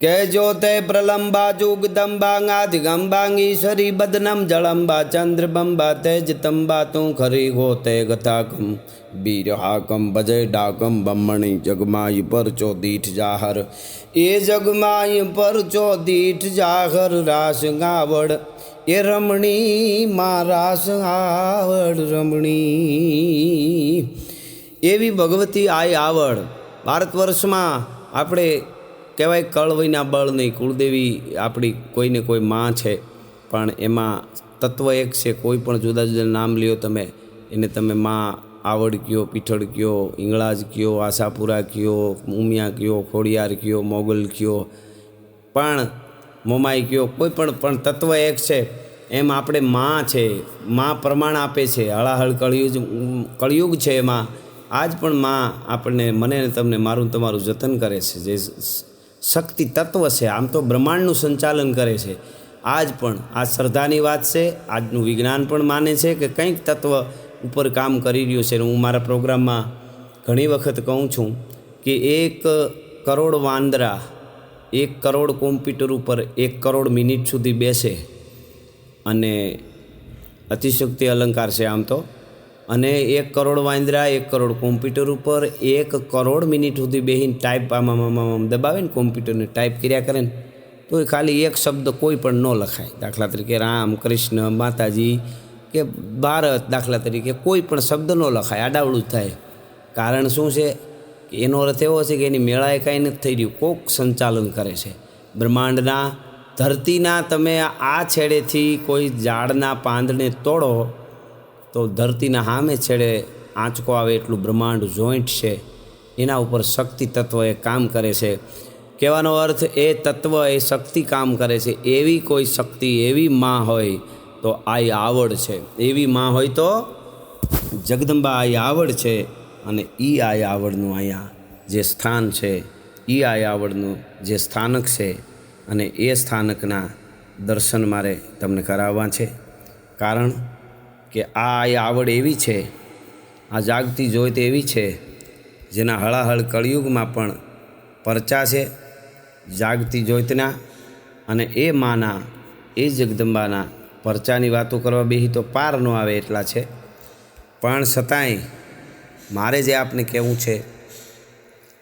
કેજો તે પ્રલંબા જુગદંબાંગાધિગંબાંગીશ્વરી બદનમ જળંબા ચંદ્રબંબા તેજ તંબા તું ખરી ગો તે ગતાકમ બીર હાકમ ભજય ડાકમ બમણી જગમાય પર ચો દીઠ જાહર. એ જગમાય પર ચો દીઠ જાહર રાસ ગાવડ. એ રમણી માં રાસ આવડ રમણી. એવી ભગવતી આય આવડ. ભારત વર્ષમાં આપણે કહેવાય કળવઈના બળ નહીં. કુળદેવી આપણી કોઈને કોઈ માં છે, પણ એમાં તત્વ એક છે. કોઈ પણ જુદા જુદા નામ લ્યો તમે, એને તમે માં આવડ કયો, પીઠળ કયો ઇંગળાજ કયો, આશાપુરા કયો ઉમિયા કયો, ખોડિયાર કયો, મોગલ કયો, પણ મોમાઈ કયો, કોઈ પણ પણ તત્વ એક છે. એમ આપણે માં છે. માં પ્રમાણ આપે છે. હળાહળ કળિયુગ કળિયુગ છે એમાં. આજ પણ માં આપણને, મને તમને મારું તમારું જતન કરે છે. જે શક્તિ તત્વ છે. આમ તો બ્રહ્માંડનું સંચાલન કરે છે. આજ પણ, આ શ્રદ્ધાની વાત છે. આજનું વિજ્ઞાન પણ માને છે કે કંઈક તત્વ ઉપર કામ કરી રહ્યું છે. હું મારા પ્રોગ્રામમાં ઘણી વખત કહું છું કે એક કરોડ વાંદરા, એક કરોડ કોમ્પ્યુટર ઉપર એક કરોડ મિનિટ સુધી બેસે અને અતિશક્તિ અલંકાર છે આમ તો. અને એક કરોડ વાંદરા, એક કરોડ કોમ્પ્યુટર ઉપર એક કરોડ મિનિટ સુધી બેહીને ટાઈપ આમાં આમાં દબાવે ને કોમ્પ્યુટરને ટાઈપ કર્યા કરે ને, તો એ ખાલી એક શબ્દ કોઈ પણ ન લખાય. દાખલા તરીકે રામ, કૃષ્ણ, માતાજી કે ભારત દાખલા તરીકે કોઈ પણ શબ્દ ન લખાય, આડાવડું થાય. કારણ શું છે? એનો અર્થ એવો છે કે એની મેળાએ કાંઈ નથી થઈ રહ્યું, કોક સંચાલન કરે છે. બ્રહ્માંડના ધરતીના તમે આ છેડેથી કોઈ ઝાડના પાંદને તોડો તો ધરતીના સામે છેડે આંચકો આવે એટલું બ્રહ્માંડ જોઈન્ટ છે. એના ઉપર શક્તિ તત્વ એ કામ કરે છે. કહેવાનો અર્થ એ તત્વ એ શક્તિ કામ કરે છે. એવી કોઈ શક્તિ, એવી માં હોય તો આ આવડ છે. એવી માં હોય તો જગદંબા આ આવડ છે અને એ આ આવડનું અહીંયા જે સ્થાન છે એ આ આવડનું જે સ્થાનક છે અને એ સ્થાનકના દર્શન મારે તમને કરાવવા છે. કારણ કે આ આવડ એવી છે, આ જાગતી જોઈત એવી છે, જેના હળાહળ કળિયુગમાં પણ પરચા છે, જાગતી જોઈતના અને એ માના, એ જગદંબાના પરચાની વાતો કરવા બેહી તો પાર ન આવે એટલા છે. પણ છતાંય મારે જે આપને કહેવું છે,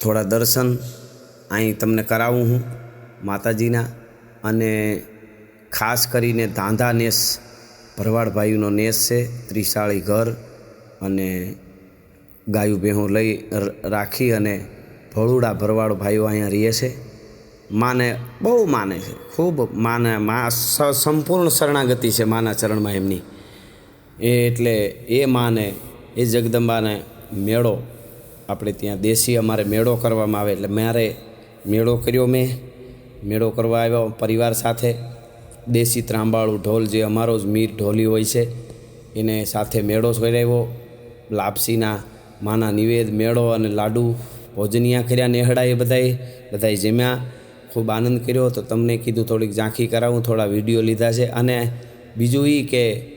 થોડા દર્શન અહીં તમને કરાવું હું માતાજીના અને ખાસ કરીને ધાંધા નેસ ભરવાડ ભાઈઓનો નેસ છે, ત્રિશાળી ઘર અને ગાયું ભેહું લઈ રાખી અને ભળુડા ભરવાડ ભાઈઓ અહીંયા રહે છે. માને, બહુ માને છે. ખૂબ માને, મા સંપૂર્ણ શરણાગતિ છે માના ચરણમાં એમની. એ એટલે એ માને, એ જગદંબાને મેળો, આપણે ત્યાં દેશી અમારે મેળો કરવામાં આવે. એટલે મારે મેળો કર્યો મેં. મેળો કરવા આવ્યો પરિવાર સાથે. દેશી ત્રાંબાળું ઢોલ જે અમારો જ મીર ઢોલી હોય છે, એને સાથે મેળો સોરાવ્યો લાપસીના માના નિવેદ, મેળો અને લાડુ ભોજનિયા કર્યા નેહડા એ બધાએ. બધાએ જમ્યા. ખૂબ આનંદ કર્યો. તો તમને કીધું થોડીક ઝાંખી કરાવું, થોડા વીડિયો લીધા છે. અને બીજું એ કે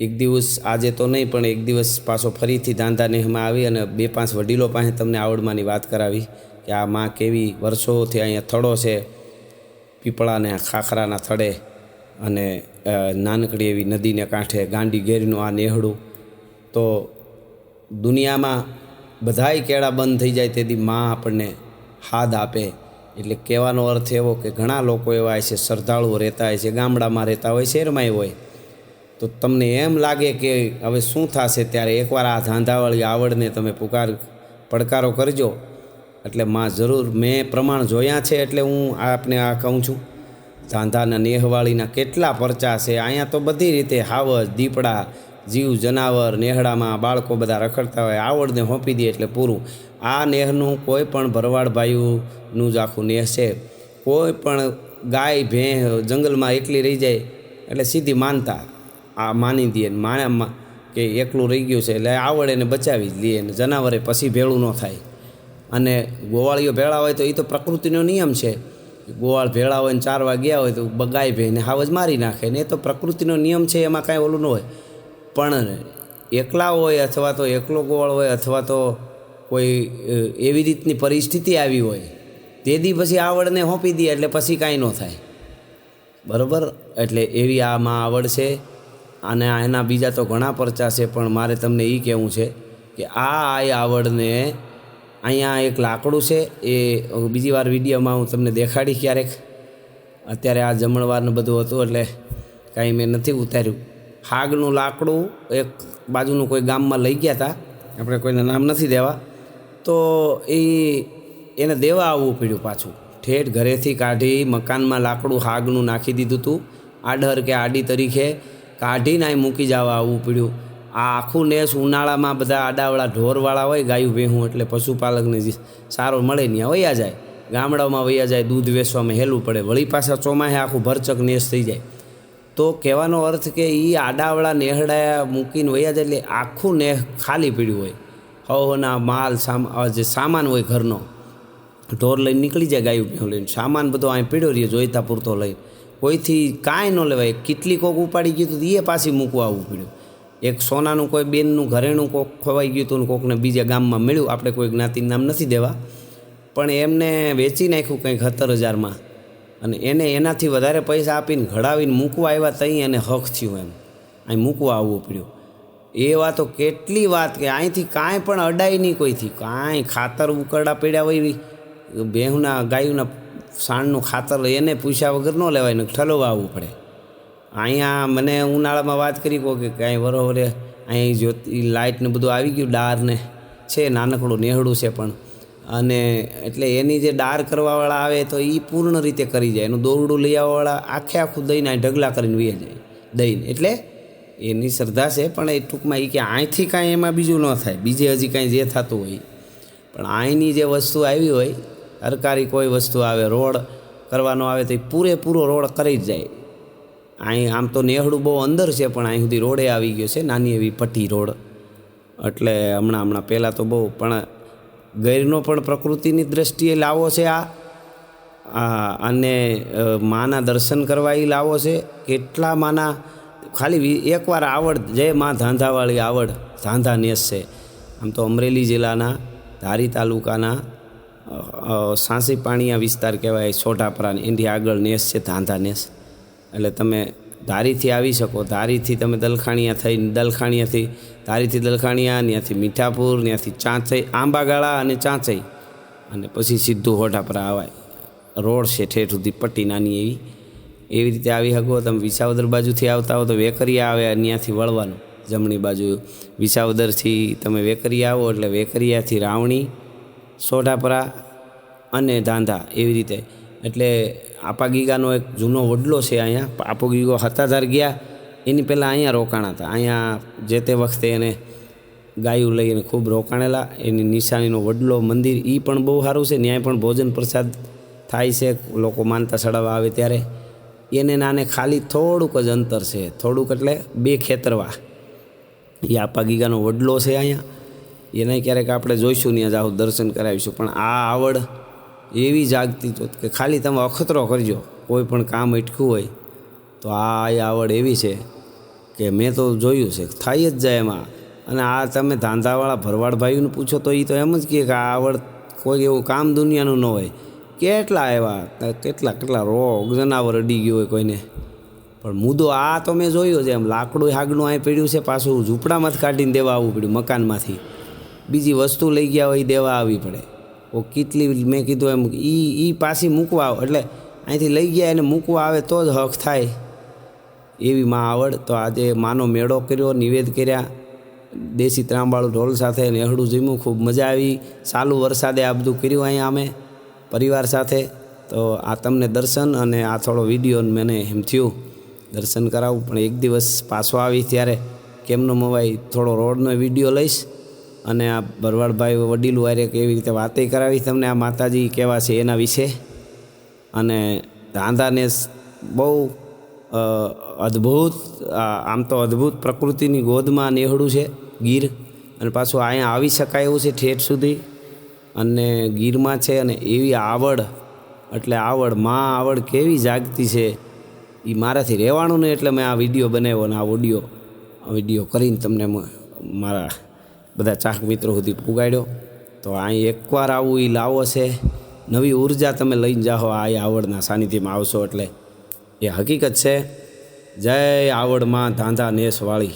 એક દિવસ આજે તો નહીં, પણ એક દિવસ પાછો ફરીથી ધાંધા નેહમાં આવી અને બે પાંચ વડીલો પાસે તમને આવડમાંની વાત કરાવી કે આ માં કેવી વર્ષોથી અહીંયા થડો છે, પીપળાને ખાખરાના થડે. અને નાનકડી એવી નદીને કાંઠે ગાંડી ગેરીનું આ નેહડું. તો દુનિયામાં બધાય કેળા બંધ થઈ જાય તેથી માં આપણને હાદ આપે. એટલે કહેવાનો અર્થ એવો કે ઘણા લોકો એવા છે, શ્રદ્ધાળુઓ રહેતા હોય છે, ગામડામાં રહેતા હોય શહેરમાં હોય. તો તમને એમ લાગે કે હવે શું થશે ત્યારે એકવાર આ ધાંધાવાળી આવડને તમે પુકાર, પડકારો કરજો. એટલે માં જરૂર, મેં પ્રમાણ જોયા છે એટલે હું આપને આ કહું છું. ધાંધાના નેહવાળીના કેટલા પરચા છે? અહીંયા તો બધી રીતે હાવજ, દીપડા, જીવ, જનાવર, નેહડામાં બાળકો બધા રખડતા હોય, આવડને હોંપી દે એટલે પૂરું. આ નેહનું કોઈ પણ ભરવાડ ભાઈઓનું જ આખું નેહ છે. કોઈ પણ ગાય ભેં જંગલમાં એકલી રહી જાય એટલે સીધી માનતા. આ માની દે માને કે એકલું રહી ગયું છે એટલે આવડે એને બચાવી જ લઈએ જનાવરે પછી ભેળું ન થાય. અને ગોવાળીઓ ભેળા હોય તો એ તો પ્રકૃતિનો નિયમ છે. ગોવાળ ભેળા હોય ને ચારવા ગયા હોય તો ગાય ભેને હાવજ મારી નાખે ને એ તો પ્રકૃતિનો નિયમ છે, એમાં કાંઈ ઓલું ન હોય. પણ એકલા હોય અથવા તો એકલો ગોવાળ હોય અથવા તો કોઈ એવી રીતની પરિસ્થિતિ આવી હોય, તે દી પછી આવડને હોંપી દે એટલે પછી કાંઈ ન થાય. બરાબર? એટલે એવી આમાં આવડ છે. અને એના બીજા તો ઘણા પરચા છે, પણ મારે તમને એ કહેવું છે કે આ આ આવડને અહીંયા એક લાકડું છે, એ બીજી વાર વિડીયોમાં હું તમને દેખાડી ક્યારેક. અત્યારે આ જમણવારનું બધું હતું એટલે કાંઈ મેં નથી ઉતાર્યું. હાગનું લાકડું એક બાજુનું કોઈ ગામમાં લઈ ગયા હતા આપણે કોઈને નામ નથી દેવા. તો એ એને દેવા આવવું પડ્યું પાછું. ઠેઠ ઘરેથી કાઢી મકાનમાં લાકડું હાગનું નાખી દીધું હતું આડહર કે આડી તરીકે કાઢીને મૂકી જવા આવવું પડ્યું. આ આખું નેસ ઉનાળામાં બધા આડાવાળા ઢોરવાળા હોય, ગાયું ભેહું એટલે પશુપાલકને જે સારો મળે ત્યાં વયા જાય. ગામડાઓમાં વયા જાય, દૂધ વેચવામાં હેલું પડે, વળી પાછા ચોમાસે આખું ભરચક નેસ થઈ જાય. તો કહેવાનો અર્થ કે એ આડાવાળા નેહડા મૂકીને વયા જાય એટલે આખું નેહ ખાલી પીડ્યું હોય. હવના માલ સામા જે સામાન હોય ઘરનો, ઢોર લઈને નીકળી જાય ગાયું ભેહું લઈને. સામાન બધો અહીં પીડ્યો રહીએ જોઈતા પૂરતો લઈને કોઈથી કાંઈ ન લેવાય. કેટલી કોક ઉપાડી ગયું તો એ પાછી મૂકવા આવવું પડ્યું. એક સોનાનું કોઈ, બેનનું, ઘરેણું કોક ખોવાઈ ગયું હતું કોકને બીજા ગામમાં મળ્યું. આપણે કોઈ જ્ઞાતિનું નામ નથી દેવા. પણ એમને વેચી નાખ્યું કંઈક સત્તર હજારમાં. અને એને એનાથી વધારે પૈસા આપીને ઘડાવીને મૂકવા આવ્યા તઈ એને હક થયું એમ. અહીં મૂકવા આવવું પડ્યું. એ વાતો કેટલી વાત કે અહીંથી કાંઈ પણ અડાય નહીં કોઈથી. કાંઈ ખાતર ઉકરડા પડ્યા હોય. બેહુના ગાયુના સાણનું ખાતર એને પૂછ્યા વગર ન લેવાય, ને ઠલવવા આવવું પડે. અહીંયા મને ઉનાળામાં વાત કરી કહો કે કાંઈ વરોવરે અહીં જ્યોતિ લાઇટને બધું આવી ગયું ડારને છે, નાનકડું નેહડું છે પણ. અને એટલે એની જે ડાર કરવાવાળા આવે તો એ પૂર્ણ રીતે કરી જાય. એનું દોરડું લઈ આવવાવાળા આખે આખું દઈને અહીં ઢગલા કરીને વીએ જાય, દઈને. એટલે એની શ્રદ્ધા છે, પણ એ ટૂંકમાં એ કે અહીંથી કાંઈ એમાં બીજું ન થાય. બીજે હજી કાંઈ જે થતું હોય પણ અહીંની જે વસ્તુ આવી હોય સરકારી કોઈ વસ્તુ આવે, રોડ કરવાનો આવે તો એ પૂરેપૂરો રોડ કરી જ જાય. અહીં આમ તો નેહડું બહુ અંદર છે, પણ અહીં સુધી રોડે આવી ગયો છે, નાની એવી પટ્ટી રોડ. એટલે હમણાં હમણાં પહેલાં તો બહુ, પણ ગૈરનો પણ પ્રકૃતિની દ્રષ્ટિએ લાવો છે આ. અને માના દર્શન કરવા એ લાવો છે. કેટલા માના, ખાલી એકવાર આવડ જય મા ધાંધાવાળી આવડ, ધાંધા નેસ છે. આમ તો અમરેલી જિલ્લાના, ધારી તાલુકાના સાંસી પાણીયા વિસ્તાર કહેવાય સોઢાપરાની એનાથી આગળ નેસ છે, ધાંધા નેસ. એટલે તમે ધારીથી આવી શકો. ધારીથી તમે દલખાણીયા થઈ, દલખાણીયાથી, ધારીથી દલખાણીયા ત્યાંથી મીઠાપુર ત્યાંથી ચાંચઈ, આંબાગાળા અને ચાંચઈ. અને પછી સીધું હોટાપરા આવાય. રોડ છે ઠેઠ સુધી પટ્ટી નાની એવી. એવી રીતે આવી શકો. તમે વિસાવદર બાજુથી આવતા હો તો વેકરિયા આવે ત્યાંથી વળવાનું. જમણી બાજુ વિસાવદરથી તમે વેકરિયા આવો એટલે વેકરિયાથી રાવણી, સોઢાપરા અને ધાંધા એવી રીતે. એટલે આપાગીગાનો એક જૂનો વડલો છે અહીંયા આપાગીગો હતાધાર ગયા, એની પહેલાં અહીંયા રોકાણા હતા. અહીંયા જે તે વખતે એને ગાયું લઈને ખૂબ રોકાણેલા, એની નિશાનીનો વડલો મંદિર એ પણ બહુ સારું છે ત્યાં પણ ભોજન પ્રસાદ થાય છે, લોકો માનતા સડાવવા આવે ત્યારે. એને નાને ખાલી થોડુંક જ અંતર છે, થોડુંક એટલે બે ખેતરવા. એ આપા ગીગાનો વડલો છે અહીંયા. એને ક્યારેક આપણે જોઈશું ત્યાં જાઓ દર્શન કરાવીશું. પણ આ આવડ એવી જાગતી જોત કે ખાલી તમે અખતરો કરજો, કોઈ પણ કામ અટક્યું હોય, તો આ આવડ એવી છે કે મેં તો જોયું છે થઈ જ જાય એમાં. અને આ તમે ધાંધાવાળા ભરવાડ ભાઈઓને પૂછો તો એ તો એમ જ કહે કે આ આવડ કોઈ એવું કામ દુનિયાનું ન હોય. કેટલા એવા કેટલા કેટલા રોગ જનાવર અડી ગયું હોય કોઈને. પણ મુદ્દો આ તો મેં જોયો છે, એમ લાકડું હાગનું અહીં પડ્યું છે, પાછું ઝૂંપડામાંથી કાઢીને દેવા આવવું પડ્યું મકાનમાંથી. બીજી વસ્તુ લઈ ગયા હોય દેવા આવવી પડે. ઓ કેટલી મેં કીધું એમ એ એ પાછી મૂકવા એટલે અહીંથી લઈ ગયા એને મૂકવા આવે તો જ હક થાય. એવી માં આવડ. તો આજે માનો મેળો કર્યો, નિવેદ કર્યા. દેશી ત્રાંબાળું ઢોલ સાથે નેહડું જીમું ખૂબ મજા આવી. ચાલુ વરસાદે આ બધું કર્યું અહીંયા અમે, પરિવાર સાથે. તો આ તમને દર્શન અને આ થોડો વીડિયો મને એમ થયું. દર્શન કરાવું, પણ એક દિવસ પાછો આવી ત્યારે કેમનો મોબાઈલ થોડો રોડનો વીડિયો લઈશ. અને આ ભરવાડભાઈ વડીલું વારે કેવી રીતે વાતે કરાવી તમને આ માતાજી કેવા છે એના વિશે? અને ધાંધાને બહુ અદ્ભુત આમ તો અદ્ભુત પ્રકૃતિની ગોદમાં નેહડું છે ગીર. અને પાછું અહીંયા આવી શકાય એવું છે ઠેઠ સુધી. અને ગીરમાં છે અને એવી આવડ, એટલે આવડ, માં આવડ કેવી જાગતી છે એ મારાથી રહેવાનું નહીં એટલે મેં આ વીડિયો બનાવ્યો અને આ ઓડિયો વીડિયો કરીને તમને મારા બધા ચાહક મિત્રો સુધી પુગાડ્યો. તો અહીં એકવાર આવું એ લાવો છે. નવી ઊર્જા તમે લઈને જાઓ, આ આવડના સાનિધ્યમાં આવશો એટલે. એ હકીકત છે. જય આવડમાં ધાંધા નેસવાળી.